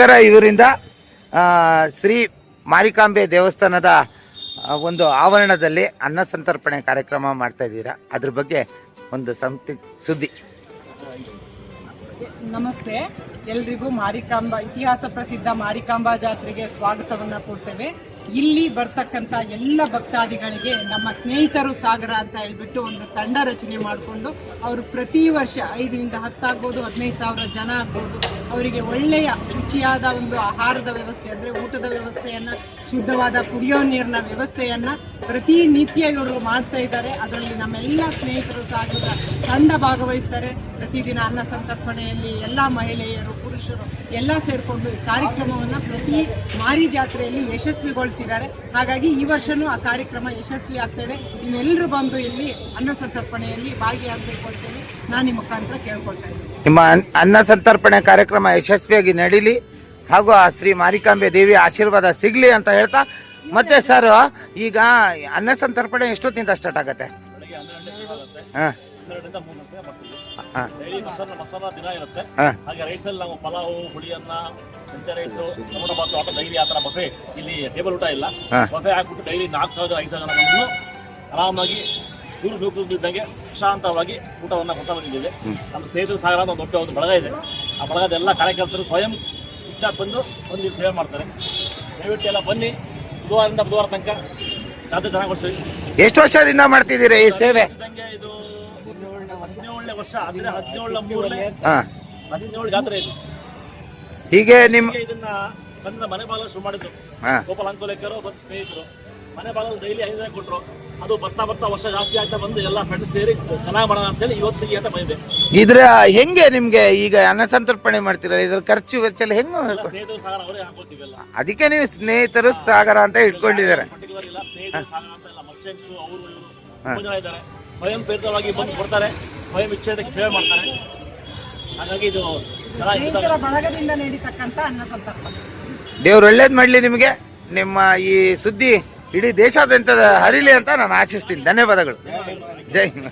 ನಗರ ಇವರಿಂದ ಶ್ರೀ ಮಾರಿಕಾಂಬೆ ದೇವಸ್ಥಾನದ ಒಂದು ಆವರಣದಲ್ಲಿ ಅನ್ನ ಸಂತರ್ಪಣೆ ಕಾರ್ಯಕ್ರಮ ಮಾಡ್ತಾ ಇದ್ದೀರಾ. ಅದ್ರ ಬಗ್ಗೆ ಒಂದು ಸಂತಿ, ಸುದ್ದಿ. ನಮಸ್ತೆ. ಎಲ್ರಿಗೂ ಮಾರಿಕಾಂಬಾ, ಇತಿಹಾಸ ಪ್ರಸಿದ್ಧ ಮಾರಿಕಾಂಬಾ ಜಾತ್ರೆಗೆ ಸ್ವಾಗತವನ್ನು ಕೊಡ್ತೇವೆ. ಇಲ್ಲಿ ಬರ್ತಕ್ಕಂಥ ಎಲ್ಲ ಭಕ್ತಾದಿಗಳಿಗೆ ನಮ್ಮ ಸ್ನೇಹಿತರು ಸಾಗರ ಅಂತ ಹೇಳ್ಬಿಟ್ಟು ಒಂದು ತಂಡ ರಚನೆ ಮಾಡಿಕೊಂಡು ಅವರು ಪ್ರತಿ ವರ್ಷ ಐದರಿಂದ ಹತ್ತಾಗ್ಬೋದು, ಹದಿನೈದು ಸಾವಿರ ಜನ ಆಗ್ಬೋದು. ಅವರಿಗೆ ಒಳ್ಳೆಯ ಶುಚಿಯಾದ ಒಂದು ಆಹಾರದ ವ್ಯವಸ್ಥೆ ಅಂದರೆ ಊಟದ ವ್ಯವಸ್ಥೆಯನ್ನು, ಶುದ್ಧವಾದ ಕುಡಿಯೋ ನೀರಿನ ವ್ಯವಸ್ಥೆಯನ್ನು ಪ್ರತಿನಿತ್ಯ ಇವರು ಮಾಡ್ತಾ ಇದ್ದಾರೆ. ಅದರಲ್ಲಿ ನಮ್ಮೆಲ್ಲ ಸ್ನೇಹಿತರು ಸಾಗರದ ತಂಡ ಭಾಗವಹಿಸ್ತಾರೆ. ಪ್ರತಿದಿನ ಅನ್ನ ಸಂತರ್ಪಣೆಯಲ್ಲಿ ಎಲ್ಲ ಮಹಿಳೆಯರು ಪುರುಷರು ಎಲ್ಲ ಸೇರಿಕೊಂಡು ಈ ಕಾರ್ಯಕ್ರಮವನ್ನು ಪ್ರತಿ ಮಾರಿ ಜಾತ್ರೆಯಲ್ಲಿ ಯಶಸ್ವಿಗೊಳಿಸಿದ್ದಾರೆ. ಹಾಗಾಗಿ ಈ ವರ್ಷವೂ ಆ ಕಾರ್ಯಕ್ರಮ ಯಶಸ್ವಿ ಆಗ್ತಾ ಇದೆ ನೀವೆಲ್ಲರೂ ಬಂದು ಇಲ್ಲಿ ಅನ್ನ ಸಂತರ್ಪಣೆಯಲ್ಲಿ ಭಾಗಿಯಾಗಬೇಕು ಅಂತೇಳಿ ನಾನು ನಿಮ್ಮ ಮುಖಾಂತರ ಕೇಳ್ಕೊಳ್ತಾ ಇದ್ದೀನಿ. ನಿಮ್ಮ ಅನ್- ಅನ್ನ ಸಂತರ್ಪಣೆ ಕಾರ್ಯಕ್ರಮ ಯಶಸ್ವಿಯಾಗಿ ನಡೀಲಿ ಹಾಗೂ ಆ ಶ್ರೀ ಮಾರಿಕಾಂಬೆ ದೇವಿ ಆಶೀರ್ವಾದ ಸಿಗಲಿ ಅಂತ ಹೇಳ್ತಾ ಮತ್ತೆ ಸರ್ ಈಗ ಅನ್ನ ಸಂತರ್ಪಣೆ ಎಷ್ಟೊತ್ತಿಂದ ಸ್ಟಾರ್ಟ್ ಆಗುತ್ತೆ. ಹಾಂ. ಹನ್ನೆರಡರಿಂದ ಮೂರು ಗಂಟೆ ಹಾಂ ಡೈಲಿ ಮಸಾಲ ಮಸಾಲ ದಿನ ಇರುತ್ತೆ. ಹಾಗೆ ರೈಸ್ ಅಲ್ಲಿ ನಾವು ಪಲಾವು ಹುಳಿಯನ್ನ ಮೆಂತ್ಯ ರೈಸು ಟೊಮೊಟೊ ಬಾತು ಅಥವಾ ಡೈಲಿ ಆ ಥರ ಬಫೆ ಇಲ್ಲಿ ಟೇಬಲ್ ಊಟ ಇಲ್ಲ. ಬಫೆ ಹಾಕ್ಬಿಟ್ಟು ಡೈಲಿ ನಾಲ್ಕು ಸಾವಿರ ಐದು ಸಾವಿರ ಜನ ಬಂದು ಆರಾಮಾಗಿ ಚೂರು ನೂಕು ಇದ್ದಂಗೆ ಪ್ರಶಾಂತವಾಗಿ ಊಟವನ್ನು ಕೊಡ್ತಾ ಬಂದಿದ್ದೇವೆ. ನಮ್ಮ ಸ್ನೇಹಿತರು ಸಾಗರ ಅಂತ ಒಂದು ದೊಡ್ಡ ಒಂದು ಬಳಗ ಇದೆ. ಆ ಬಳಗದ ಎಲ್ಲ ಕಾರ್ಯಕರ್ತರು ಸ್ವಯಂ ಇಚ್ಛಾ ಬಂದು ಒಂದು ಇಲ್ಲಿ ಸೇವೆ ಮಾಡ್ತಾರೆ. ದಯವಿಟ್ಟು ಎಲ್ಲ ಬನ್ನಿ. ಬುಧವಾರದಿಂದ ಬುಧವಾರ ತನಕ ಜಾತ್ರೆ ಚೆನ್ನಾಗಿ ಕೊಡ್ತೀವಿ ಎಷ್ಟು ವರ್ಷದಿಂದ ಮಾಡ್ತಿದ್ದೀರಾ ಈ ಸೇವೆ? ಇದು ಹದಿನೇಳನೇ ವರ್ಷ. ಅಂದ್ರೆ ಹದಿನೇಳ ಮೂರನೇ ಹಾಂ. ಹದಿನೇಳು ಜಾತ್ರೆ ಇದು. ಹೀಗೆ ನಿಮ್ಮ ಹೀಗೆ ಇದನ್ನ ಸಣ್ಣ ಮನೆ ಬಾಲ ಶುರು ಮಾಡಿದ್ರು. ಹಾಂ. ಗೋಪಾಲ ಅಂಕೋಲೇಕರು ಮತ್ತು ಸ್ನೇಹಿತರು. ಮನೆ ಬಾಲ ಡೈಲಿ ಐದು ಕೊಟ್ಟರು ಅದು ಬರ್ತಾ ಬರ್ತಾ ವರ್ಷ ಜಾಸ್ತಿ ಆಗ್ತಾ ಬಂದು ಎಲ್ಲ ಫ್ರೆಂಡ್ಸ್ ಸೇರಿ ಚೆನ್ನಾಗಿ ಮಾಡೋಣ ಅಂತೇಳಿ ಇವತ್ತಿಗೆ ಅಂತ ಬಂದಿದೆ. ಇದ್ರ ಹೆಂಗೆ ನಿಮ್ಗೆ ಈಗ ಅನ್ನ ಸಂತರ್ಪಣೆ ಮಾಡ್ತೀರಲ್ಲ ಇದ್ರ ಖರ್ಚು ವೆಚ್ಚ ಎಲ್ಲ ಹೆಂಗೆ ಸ್ನೇಹಿತರು ಸಾಗರ ಅವರೇ ಹಾಕೋತೀವಿಲ್ಲ ಅದಕ್ಕೆ ನೀವು ಸ್ನೇಹಿತರು ಸಾಗರ ಅಂತ ಇಟ್ಕೊಂಡಿದ್ದಾರೆ. ಸ್ನೇಹಿತರು ಸಾಗರ ಅಂತ ಎಲ್ಲ ಮರ್ಚೆಂಟ್ಸ್ ಅವರು ಇವರು ಇದ್ದಾರೆ. ಸ್ವಯಂ ಪ್ರೇರಿತವಾಗಿ ಬಂದು ಕೊಡ್ತಾರೆ. ಸ್ವಯಂ ಇಚ್ಛೆದಕ್ಕೆ ಸೇವೆ ಮಾಡ್ತಾರೆ. ಹಾಗಾಗಿ ಇದು ಬಳಗದಿಂದ ನೀಡಿತಕ್ಕಂಥ ಅನ್ನ ಸಂತರ್ಪಣೆ. ದೇವ್ರು ಒಳ್ಳೇದು ಮಾಡಲಿ ನಿಮಗೆ. ನಿಮ್ಮ ಈ ಸುದ್ದಿ ಇಡೀ ದೇಶಾದ್ಯಂತ ಹರಿಲಿ ಅಂತ ನಾನು ಆಶಿಸ್ತೀನಿ. ಧನ್ಯವಾದಗಳು. ಜೈ ಹಿಂದ್.